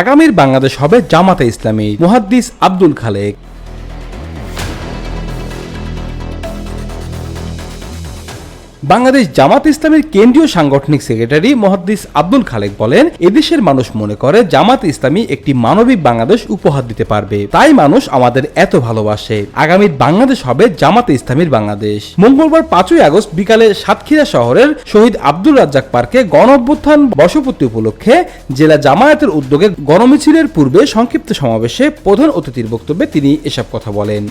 আগামীর বাংলাদেশ হবে জামাতে ইসলামী মুহাদ্দিস আব্দুল খালেক। বাংলাদেশ জামাত ইসলামের কেন্দ্রীয় সাংগঠনিক সেক্রেটারি মহাদ্দিস আব্দুল খালেক বলেন, এদেশের মানুষ মনে করে জামাত ইসলামী একটি মানবিক বাংলাদেশ উপহার দিতে পারবে। তাই মানুষ আমাদের এত ভালোবাসে। আগামীর বাংলাদেশ হবে জামাতে ইসলামীর বাংলাদেশ। মঙ্গলবার পাঁচই আগস্ট বিকালে সাতক্ষীরা শহরের শহীদ আব্দুল রাজ্জাক পার্কে গণ অভ্যুত্থান বর্ষপূর্তি উপলক্ষে জেলা জামায়াতের উদ্যোগে গণমিছিলের পূর্বে সংক্ষিপ্ত সমাবেশে প্রধান অতিথির বক্তব্যে তিনি এসব কথা বলেন।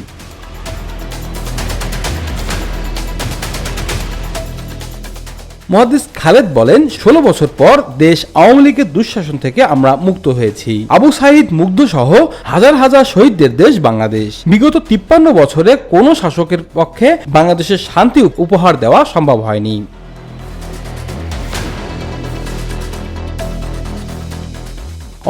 মহাদিস খালেদ বলেন, ষোলো বছর পর দেশ আওয়ামী লীগের দুঃশাসন থেকে আমরা মুক্ত হয়েছি। আবু সাহিদ মুগ্ধ সহ হাজার হাজার শহীদদের দেশ বাংলাদেশ। বিগত তিপ্পান্ন বছরে কোনো শাসকের পক্ষে বাংলাদেশের শান্তি উপহার দেওয়া সম্ভব হয়নি।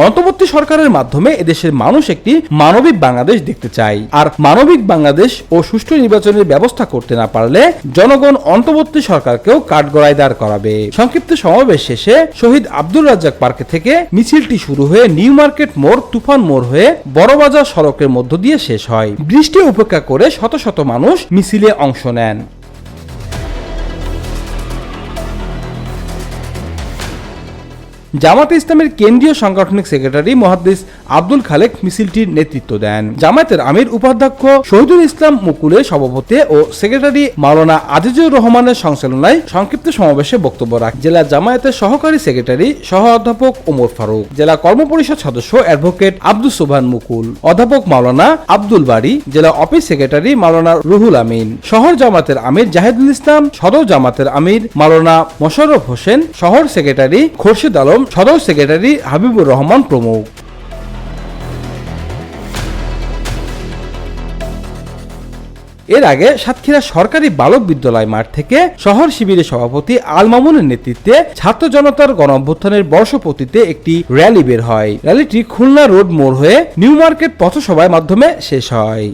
অন্তর্বর্তী সরকারের মাধ্যমে এদেশের মানুষ একটি মানবিক বাংলাদেশ দেখতে চায়। আর মানবিক বাংলাদেশ ও সুষ্ঠু নির্বাচনের ব্যবস্থা করতে না পারলে জনগণ অন্তর্বর্তী সরকারকেও কাঠগড়ায় দাঁড় করাবে। সংক্ষিপ্ত সমাবেশ শেষে শহীদ আব্দুল রাজ্জাক পার্ক থেকে মিছিলটি শুরু হয়ে নিউ মার্কেট মোড়, তুফান মোড় হয়ে বড়বাজার সড়কের মধ্য দিয়ে শেষ হয়। বৃষ্টি উপেক্ষা করে শত শত মানুষ মিছিলে অংশ নেন। জামাত ইসলামের কেন্দ্রীয় সাংগঠনিক সেক্রেটারি মহাদ্দিস আব্দুল খালেক মিছিলটির নেতৃত্ব দেন। জামায়াতের আমির উপাধ্যক্ষ শহীদুল ইসলাম মুকুলের সভাপতি ও সেক্রেটারি মাওলানা আজিজুর রহমানের সংচালনায় সংক্ষিপ্ত সমাবেশে বক্তব্য রাখেন। জেলা জামায়াতের সহকারী সেক্রেটারি সহ অধ্যাপক ওমর ফারুক, জেলা কর্মপরিষদ সদস্য অ্যাডভোকেট আব্দুল সুবহান মুকুল, অধ্যাপক মাওলানা আব্দুল বাড়ি জেলা অফিস সেক্রেটারি মাওলানা রুহুল আমিন, শহর জামাতের আমির জাহিদুল ইসলাম, সদর জামাতের আমির মাওলানা মোশাররফ হোসেন, শহর সেক্রেটারি খোরশেদ আলম, সদর সেক্রেটারি হাবিবুর রহমান প্রমুখ। এর আগে সাতক্ষীরা সরকারি বালক বিদ্যালয় মাঠ থেকে শহর শিবিরের সভাপতি আল মামুনের নেতৃত্বে ছাত্র জনতার গণ অভ্যুত্থানের বর্ষপতিতে একটি র্যালি বের হয়। র্যালিটি খুলনা রোড মোড় হয়ে নিউ মার্কেট পথসভায় মাধ্যমে শেষ হয়।